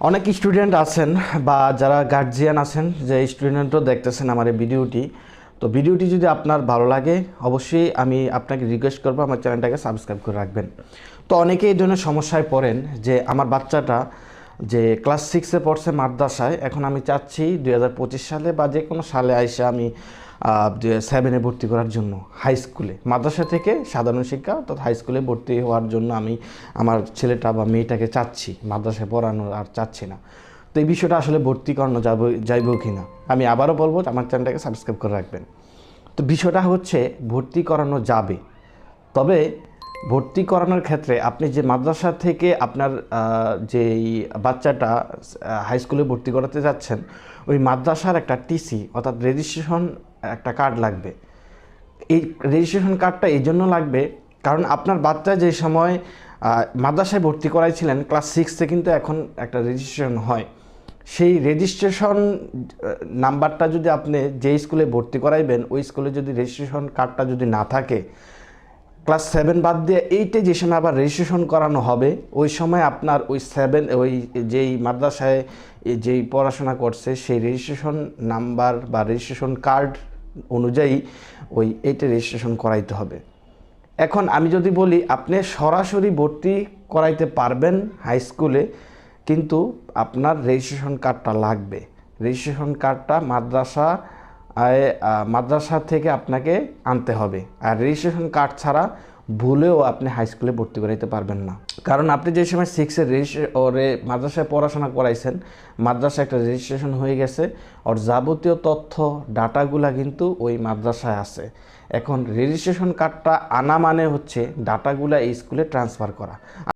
অনেক স্টুডেন্ট আছেন বা যারা গার্জিয়ান আছেন, যে স্টুডেন্টও দেখতেছেন আমার এই ভিডিওটি তো ভিডিওটি যদি আপনার ভালো লাগে, অবশ্যই আমি আপনাকে রিকোয়েস্ট করব, আমার চ্যানেলটাকে সাবস্ক্রাইব করে রাখবেন। তো অনেকে এই ধরনের সমস্যায় পড়েন যে আমার বাচ্চাটা যে ক্লাস সিক্সে পড়ছে মাদ্রাসায়, এখন আমি চাচ্ছি দু হাজার পঁচিশ সালে বা যে কোনো সালে আইসে আমি সেভেনে ভর্তি করার জন্য হাই স্কুলে মাদ্রাসা থেকে সাধারণ শিক্ষা অর্থাৎ হাই স্কুলে ভর্তি হওয়ার জন্য আমি আমার ছেলেটা বা মেয়েটাকে চাচ্ছি, মাদ্রাসায় পড়ানো আর চাচ্ছি না। তো এই বিষয়টা আসলে ভর্তি করানো যাব, যাইব কি না আমি আবারও বলব আমার চ্যানেলটাকে সাবস্ক্রাইব করে রাখবেন। তো বিষয়টা হচ্ছে, ভর্তি করানো যাবে। তবে ভর্তি করানোর ক্ষেত্রে আপনি যে মাদ্রাসা থেকে আপনার যেই বাচ্চাটা হাই স্কুলে ভর্তি করাতে যাচ্ছেন, ওই মাদ্রাসার একটা টিসি অর্থাৎ রেজিস্ট্রেশন একটা কার্ড লাগবে। এই রেজিস্ট্রেশন কার্ডটা এই জন্য লাগবে, কারণ আপনার বাচ্চা যে সময় মাদ্রাসায় ভর্তি করাইছিলেন ক্লাস সিক্সে কিন্তু এখন একটা রেজিস্ট্রেশন হয়। সেই রেজিস্ট্রেশন নাম্বারটা যদি আপনি যে স্কুলে ভর্তি করাইবেন, ওই স্কুলে যদি রেজিস্ট্রেশন কার্ডটা যদি না থাকে ক্লাস সেভেন বাদ দিয়ে এইটে যে সময় আবার রেজিস্ট্রেশন করানো হবে, ওই সময় আপনার ওই সেভেন, ওই যেই মাদ্রাসায় যেই পড়াশোনা করছে, সেই রেজিস্ট্রেশন নাম্বার বা রেজিস্ট্রেশন কার্ড অনুযায়ী ওই এইটে রেজিস্ট্রেশন করাইতে হবে। এখন আমি যদি বলি, আপনি সরাসরি ভর্তি করাইতে পারবেন হাই স্কুলে কিন্তু আপনার রেজিস্ট্রেশন কার্ডটা লাগবে। রেজিস্ট্রেশন কার্ডটা মাদ্রাসা মাদ্রাসা থেকে আপনাকে আনতে হবে। আর রেজিস্ট্রেশন কার্ড ছাড়া ভুলেও আপনি হাই স্কুলে ভর্তি করাইতে পারবেন না। কারণ আপনি যে সময় রেজিস্ট্রে ওরে মাদ্রাসায় পড়াশোনা করাইছেন, মাদ্রাসায় একটা রেজিস্ট্রেশন হয়ে গেছে, ওর যাবতীয় তথ্য, ডাটাগুলা কিন্তু ওই মাদ্রাসায় আছে। এখন রেজিস্ট্রেশন কার্ডটা আনা মানে হচ্ছে ডাটাগুলা এই স্কুলে ট্রান্সফার করা।